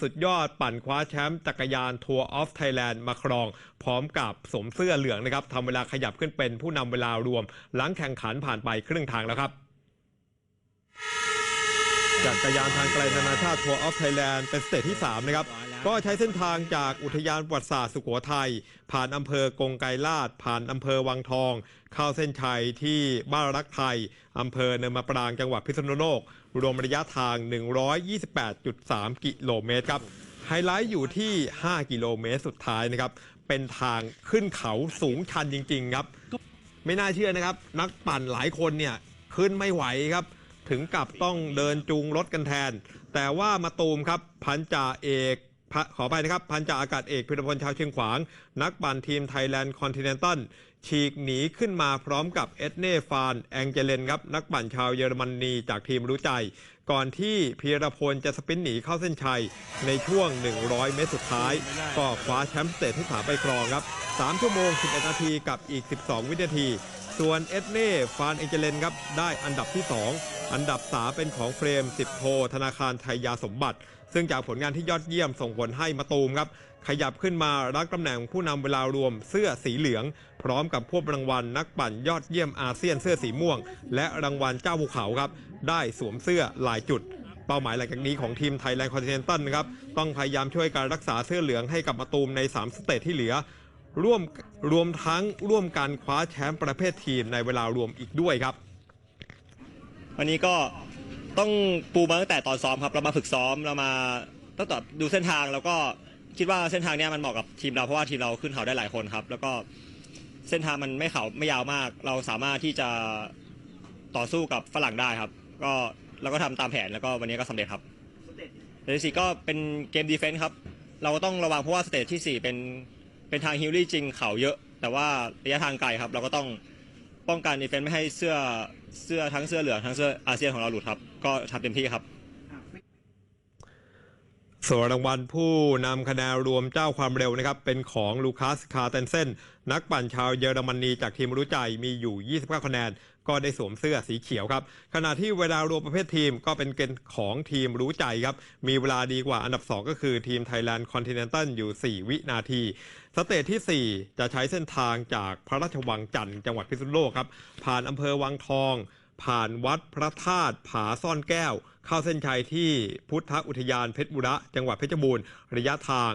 สุดยอดปั่นคว้าแชมป์จักรยานทัวร์ออฟไทยแลนด์มาครอง พร้อมกับสวมเสื้อเหลืองนะครับทำเวลาขยับขึ้นเป็นผู้นำเวลารวม หลังแข่งขันผ่านไปครึ่งทางแล้วครับ จักรยานทางไกลนานาชาติทัวร์ออฟไทยแลนด์เป็นสเตจที่ 3 นะครับ ก็ใช้เส้นทางจากอุทยานประวัติศาสตร์สุโขทัยผ่านอำเภอกงไกรลาด ผ่านอำเภอวังทอง เข้าเส้นชัยที่บ้านรักไทยอำเภอเนินมะปรางจังหวัดพิษณุโลก รวมระยะทาง 128.3 กิโลเมตรครับไฮไลท์อยู่ที่ 5 กิโลเมตรสุดท้ายนะครับ เป็นทางขึ้นเขาสูงชันจริง ๆ ครับ ไม่น่าเชื่อนะครับ นักปั่นหลายคนเนี่ย ขึ้นไม่ไหวครับ ถึงกับต้องเดินจูงรถกันแทน แต่ว่ามาตูมครับพันจ่าเอกขอไปนะครับพันจ่าอากาศเอกพิรพลชาวเชียงขวาง นักปั่นทีมไทยแลนด์คอนติเนนตัลฉีกหนีขึ้นมาพร้อมกับเอสเน่ฟานแองเจเลนครับ นักปั่นชาวเยอรมนีจากทีมรู้ใจ ก่อนที่พีรพลจะสปินหนีเข้าเส้นชัย ในช่วง 100 เมตรสุดท้าย ก็คว้าแชมป์สเตจที่สามไปครองครับ 3 ชั่วโมง 11 นาทีกับอีก 12 วินาที ส่วนเอสเน่ฟานเอเจเลนครับได้อันดับที่ 2 อันดับ 3 เป็นของเฟรม 10 โท ธนาคารไทยยาสมบัติ ซึ่งจากผลงานที่ยอดเยี่ยมส่งผลให้มาตูมครับ ขยับขึ้นมารักตำแหน่งผู้นำเวลารวมเสื้อสีเหลือง พร้อมกับพวบรางวัลนักปั่นยอดเยี่ยมอาเซียนเสื้อสีม่วง และรางวัลเจ้าภูเขาครับ ได้สวมเสื้อหลายจุดเป้าหมายหลังจากนี้ของทีมไทยแลนด์คอนติเนนตันะครับต้องพยายามช่วยการรักษาเสื้อเหลืองให้กับมาตูมใน 3 สเตจที่เหลือ ร่วมรวมทั้งร่วมการคว้าแชมป์ประเภททีมในเวลารวมอีกด้วยครับ วันนี้ก็ต้องปูมาตั้งแต่ตอนซ้อมครับเรามาฝึกซ้อมเรามาตั้งแต่ดูเส้นทางแล้วก็คิดว่าเส้นทางเนี้ยมันเหมาะกับทีมเราเพราะว่าทีมเราขึ้นเขาได้หลายคนครับ แล้วก็เส้นทางมันไม่เขาไม่ยาวมาก เราสามารถที่จะต่อสู้กับฝรั่งได้ครับ ก็เราก็ทำตามแผนแล้วก็วันนี้ก็สำเร็จครับสเตจที่สี่ก็เป็นเกมดีเฟนส์ครับ เราก็ต้องระวังเพราะว่าสเตจที่สี่เป็น เป็นทางฮิลลี่จริงเขาเยอะ แต่ว่าระยะทางไกลครับ เราก็ต้องป้องกันดีเฟนต์ไม่ให้เสื้อเสื้อทั้งเสื้อเหลืองทั้งเสื้ออาเซียนของเราหลุดครับ ก็ทำเต็มที่ครับ ส่วนรางวัลผู้นำคะแนนรวมเจ้าความเร็วนะครับ เป็นของลูคัสคาร์เทนเซนนักปั่นชาวเยอรมนีจากทีมรู้ใจมีอยู่ 29 คะแนน ก็ได้สวมเสื้อสีเขียวครับ ขณะที่เวลารวมประเภททีมก็เป็นเกณฑ์ของทีมรู้ใจครับ มีเวลาดีกว่าอันดับ 2 ก็คือทีมไทยแลนด์คอนติเนนตัลอยู่ 4 วินาที สเตจที่ 4 จะใช้เส้นทางจากพระราชวังจันทร์จังหวัดพิษณุโลกครับผ่านอำเภอวังทอง ผ่านวัดพระธาตุผาซ่อนแก้ว เข้าเส้นชัยที่พุทธอุทยานเพชรบุระจังหวัดเพชรบูรณ์ระยะทาง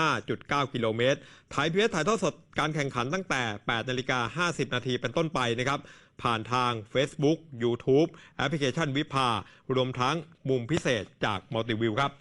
155.9 กิโลเมตรถ่ายพีเอสถ่ายทอดสดการแข่งขันตั้งแต่ 8 นาฬิกา 50 นาทีเป็นต้นไปนะครับ ผ่านทาง Facebook YouTube แอปพลิเคชันวิภารวมทั้งมุมพิเศษจากมัลติวิวครับ